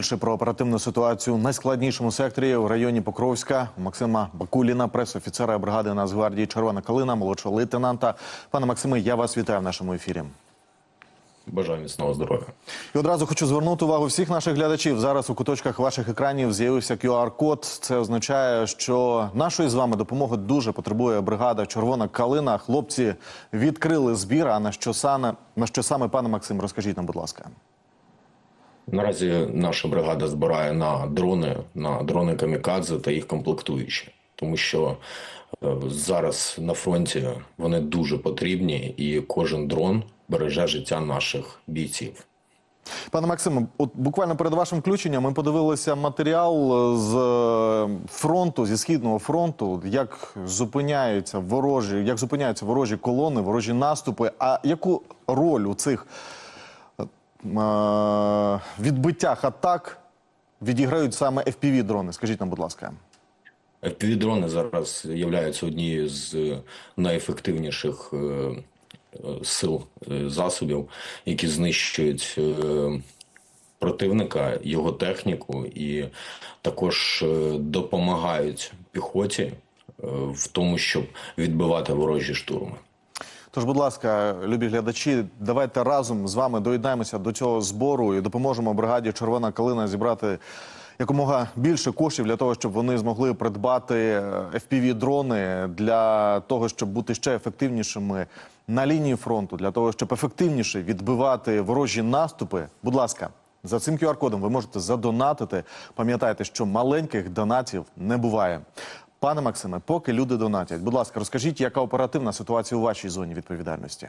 Більше про оперативну ситуацію в найскладнішому секторі в районі Покровська Максима Бакуліна, прес-офіцера бригади Нацгвардії Червона Калина, молодшого лейтенанта. Пане Максиме, я вас вітаю в нашому ефірі. Бажаю міцного здоров'я. І одразу хочу звернути увагу всіх наших глядачів. Зараз у куточках ваших екранів з'явився QR-код. Це означає, що нашої з вами допомоги дуже потребує бригада Червона Калина. Хлопці відкрили збір. А на що саме на що саме пане Максим? Розкажіть нам, будь ласка. Наразі наша бригада збирає на дрони, на дрони камікадзе та їх комплектуючі, тому що е, зараз на фронті вони дуже потрібні, і кожен дрон береже життя наших бійців. Пане Максиме, от буквально перед вашим включенням ми подивилися матеріал е, з е, фронту, зі східного фронту, як зупиняються ворожі, як зупиняються ворожі колони, ворожі наступи. А яку роль у цих відбиттях атак відіграють саме fpv дрони? Скажіть нам, будь ласка. FPV-дрони зараз являються однією з найефективніших е, е, сил е, засобів, які знищують е, противника, його техніку, і також е, допомагають піхоті е, в тому, щоб відбивати ворожі штурми. Тож, будь ласка, любі глядачі, давайте разом з вами доєднаємося до цього збору і допоможемо бригаді Червона Калина зібрати якомога більше коштів для того, щоб вони змогли придбати fpv дрони для того, щоб бути ще ефективнішими на лінії фронту, для того, щоб ефективніше відбивати ворожі наступи. Будь ласка. За цим QR-кодом ви можете задонатити. Пам'ятайте, що маленьких донатів не буває. Пане Максиме, поки люди донатять, будь ласка, розкажіть, яка оперативна ситуація у вашій зоні відповідальності?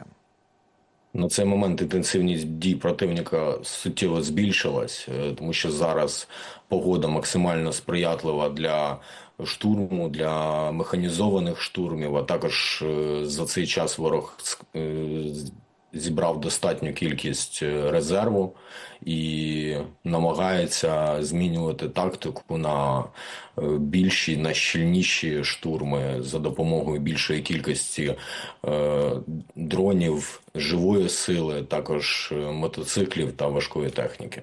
На цей момент інтенсивність дій противника суттєво збільшилась, е, тому що зараз погода максимально сприятлива для штурму, для механізованих штурмів. А також е, за цей час ворог е, зібрав достатню кількість е, резерву і намагається змінювати тактику на е, більші, на щільніші штурми за допомогою більшої кількості е, дронів, живої сили, також мотоциклів та важкої техніки.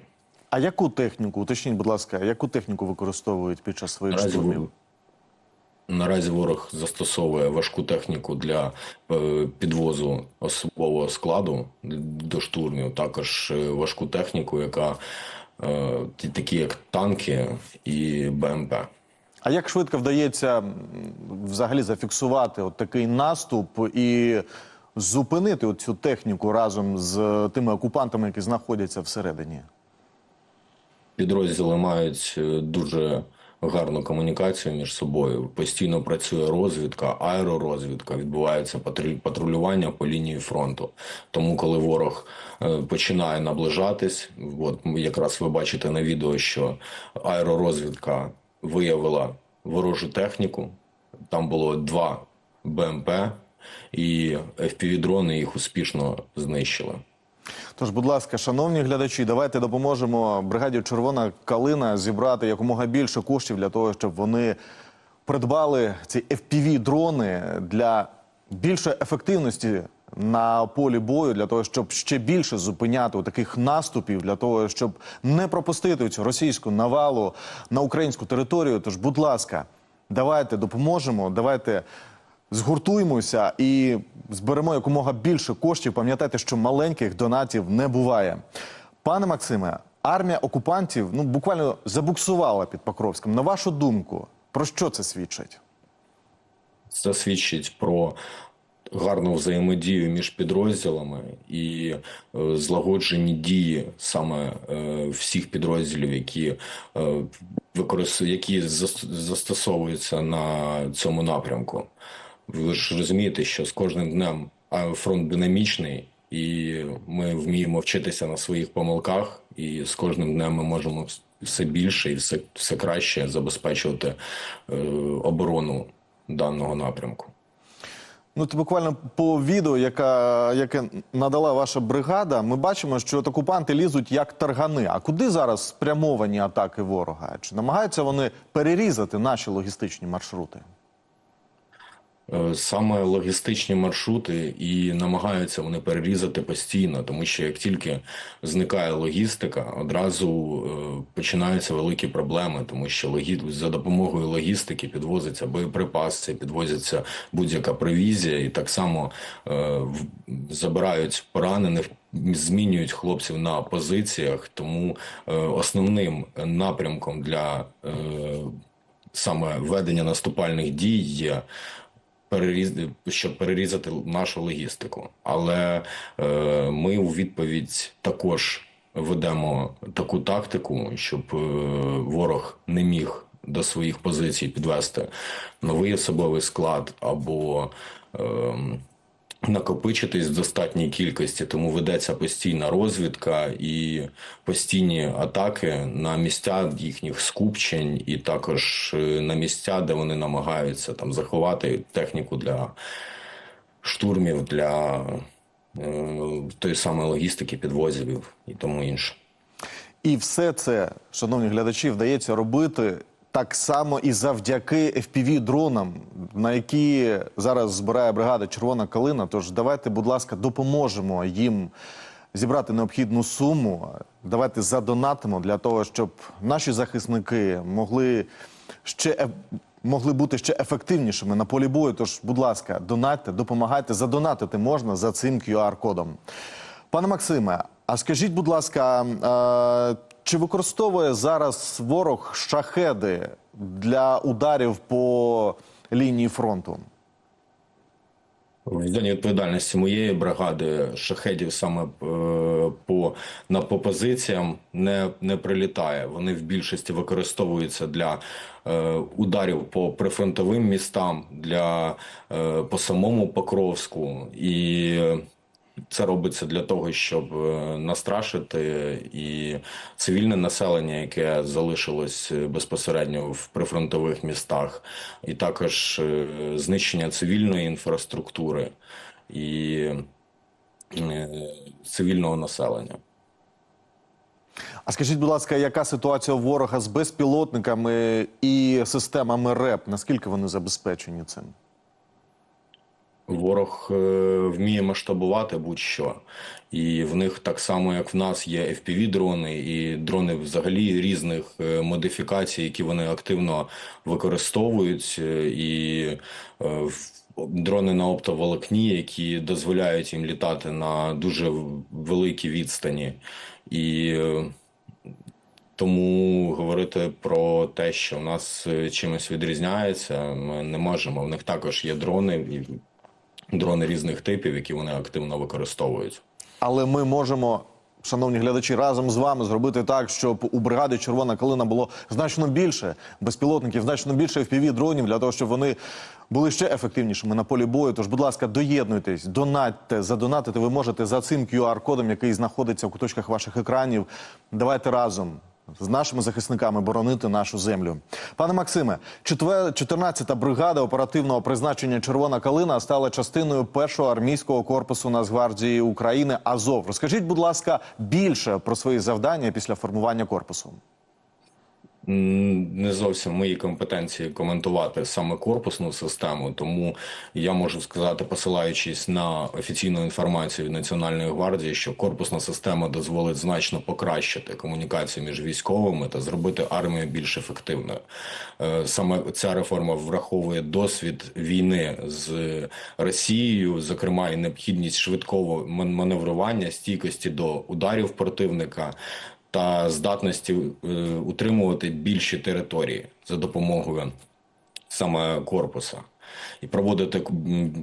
А яку техніку, уточніть, будь ласка, яку техніку використовують під час своїх штурмів? Наразі ворог застосовує важку техніку для е, підвозу особового складу до штурмів, також е, важку техніку, яка е, такі як танки і БМП. А як швидко вдається взагалі зафіксувати от такий наступ і зупинити цю техніку разом з тими окупантами, які знаходяться всередині? Підрозділи мають дуже гарну комунікацію між собою. Постійно працює розвідка, аеророзвідка, відбувається патрулювання по лінії фронту. Тому, коли ворог е, починає наближатись, от якраз ви бачите на відео, що аеророзвідка виявила ворожу техніку. Там було два БМП, і FPV-дрони їх успішно знищили. Тож, будь ласка, шановні глядачі, давайте допоможемо бригаді Червона Калина зібрати якомога більше коштів для того, щоб вони придбали ці fpv дрони для більшої ефективності на полі бою, для того, щоб ще більше зупиняти таких наступів, для того, щоб не пропустити цю російську навалу на українську територію. Тож, будь ласка, давайте допоможемо, давайте згуртуємося і зберемо якомога більше коштів. Пам'ятайте, що маленьких донатів не буває. Пане Максиме, армія окупантів ну буквально забуксувала під Покровськом. На вашу думку, про що це свідчить? Це свідчить про гарну взаємодію між підрозділами і е, злагоджені дії саме е, всіх підрозділів, які е, які зас- застосовуються на цьому напрямку. Ви ж розумієте, що з кожним днем фронт динамічний, і ми вміємо вчитися на своїх помилках, і з кожним днем ми можемо все більше і все, все краще забезпечувати е, оборону даного напрямку. Ну, це буквально по відео, яка, яке надала ваша бригада, ми бачимо, що от окупанти лізуть як таргани. А куди зараз спрямовані атаки ворога? Чи намагаються вони перерізати наші логістичні маршрути? Е, Саме логістичні маршрути і намагаються вони перерізати постійно, тому що як тільки зникає логістика, одразу е, починаються великі проблеми, тому що логі... за допомогою логістики підвозиться боєприпаси, підвозиться будь-яка провізія, і так само е, забирають поранених, змінюють хлопців на позиціях. Тому е, основним напрямком для е, саме ведення наступальних дій є переріз... щоб перерізати нашу логістику. Але е, ми у відповідь також ведемо таку тактику, щоб е, ворог не міг до своїх позицій підвести новий особовий склад або е, накопичитись в достатній кількості, тому ведеться постійна розвідка і постійні атаки на місця їхніх скупчень, і також е, на місця, де вони намагаються там заховати техніку для штурмів, для е, тої самої логістики, підвозів і тому інше. І все це, шановні глядачі, вдається робити так само і завдяки fpv дронам, на які зараз збирає бригада Червона калина. Тож давайте, будь ласка, допоможемо їм зібрати необхідну суму. Давайте задонатимо для того, щоб наші захисники могли ще могли бути ще ефективнішими на полі бою. Тож, будь ласка, донатьте, допомагайте. Задонатити можна за цим QR-кодом. Пане Максиме, а скажіть, будь ласка, чи використовує зараз ворог шахеди для ударів по лінії фронту? В зоні відповідальності моєї бригади шахедів саме е, по на по позиціям не, не прилітає. Вони в більшості використовуються для е, ударів по прифронтовим містам, для е, по самому Покровську і. Це робиться для того, щоб е, настрашити і цивільне населення, яке залишилось е, безпосередньо в прифронтових містах, і також е, знищення цивільної інфраструктури і цивільного населення. А скажіть, будь ласка, яка ситуація ворога з безпілотниками і системами РЕП? Наскільки вони забезпечені цим? Ворог е, вміє масштабувати будь-що, і в них так само, як в нас, є FPV-дрони і дрони взагалі різних е, модифікацій, які вони активно використовують, е, і дрони на оптоволокні, які дозволяють їм літати на дуже великій відстані. І тому говорити про те, що в нас чимось відрізняється, ми не можемо. В них також є дрони дрони різних типів, які вони активно використовують. Але ми можемо, шановні глядачі, разом з вами зробити так, щоб у бригади Червона калина було значно більше безпілотників, значно більше fpv дронів для того, щоб вони були ще ефективнішими на полі бою. Тож, будь ласка, доєднуйтесь, донатьте, задонатити ви можете за цим QR-кодом, який знаходиться в куточках ваших екранів. Давайте разом. З нашими захисниками боронити нашу землю, пане Максиме, 14-та бригада оперативного призначення Червона калина стала частиною першого армійського корпусу Нацгвардії України Азов. Розкажіть, будь ласка, більше про свої завдання після формування корпусу. Не зовсім мої компетенції коментувати саме корпусну систему, тому я можу сказати, посилаючись на офіційну інформацію Національної гвардії, що корпусна система дозволить значно покращити комунікацію між військовими та зробити армію більш ефективною. Е, Саме ця реформа враховує досвід війни з Росією, зокрема і необхідність швидкого маневрування, стійкості до ударів противника та здатності е, утримувати більші території за допомогою саме корпуса. І проводити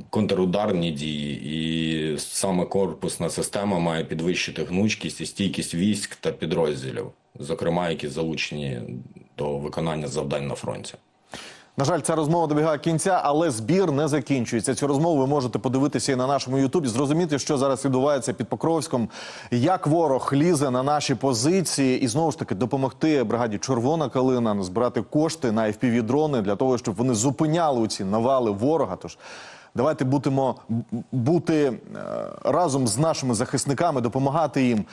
контрударні дії, і саме корпусна система має підвищити гнучкість і стійкість військ та підрозділів, зокрема, які залучені до виконання завдань на фронті. На жаль, ця розмова добігає кінця, але збір не закінчується. Цю розмову ви можете подивитися і на нашому Ютубі, зрозуміти, що зараз відбувається під Покровськом, як ворог лізе на наші позиції, і знову ж таки допомогти бригаді Червона калина збирати кошти на fpv дрони для того, щоб вони зупиняли ці навали ворога. Тож давайте будемо бути е, разом з нашими захисниками, допомагати їм.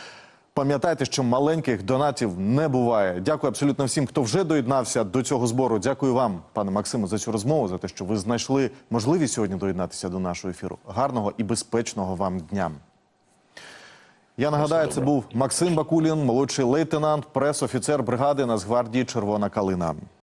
Пам'ятайте, що маленьких донатів не буває. Дякую абсолютно всім, хто вже доєднався до цього збору. Дякую вам, пане Максиму, за цю розмову, за те, що ви знайшли можливість сьогодні доєднатися до нашого ефіру. Гарного і безпечного вам дня. Я нагадаю, це був Максим Бакулін, молодший лейтенант, прес-офіцер бригади Нацгвардії Червона Калина.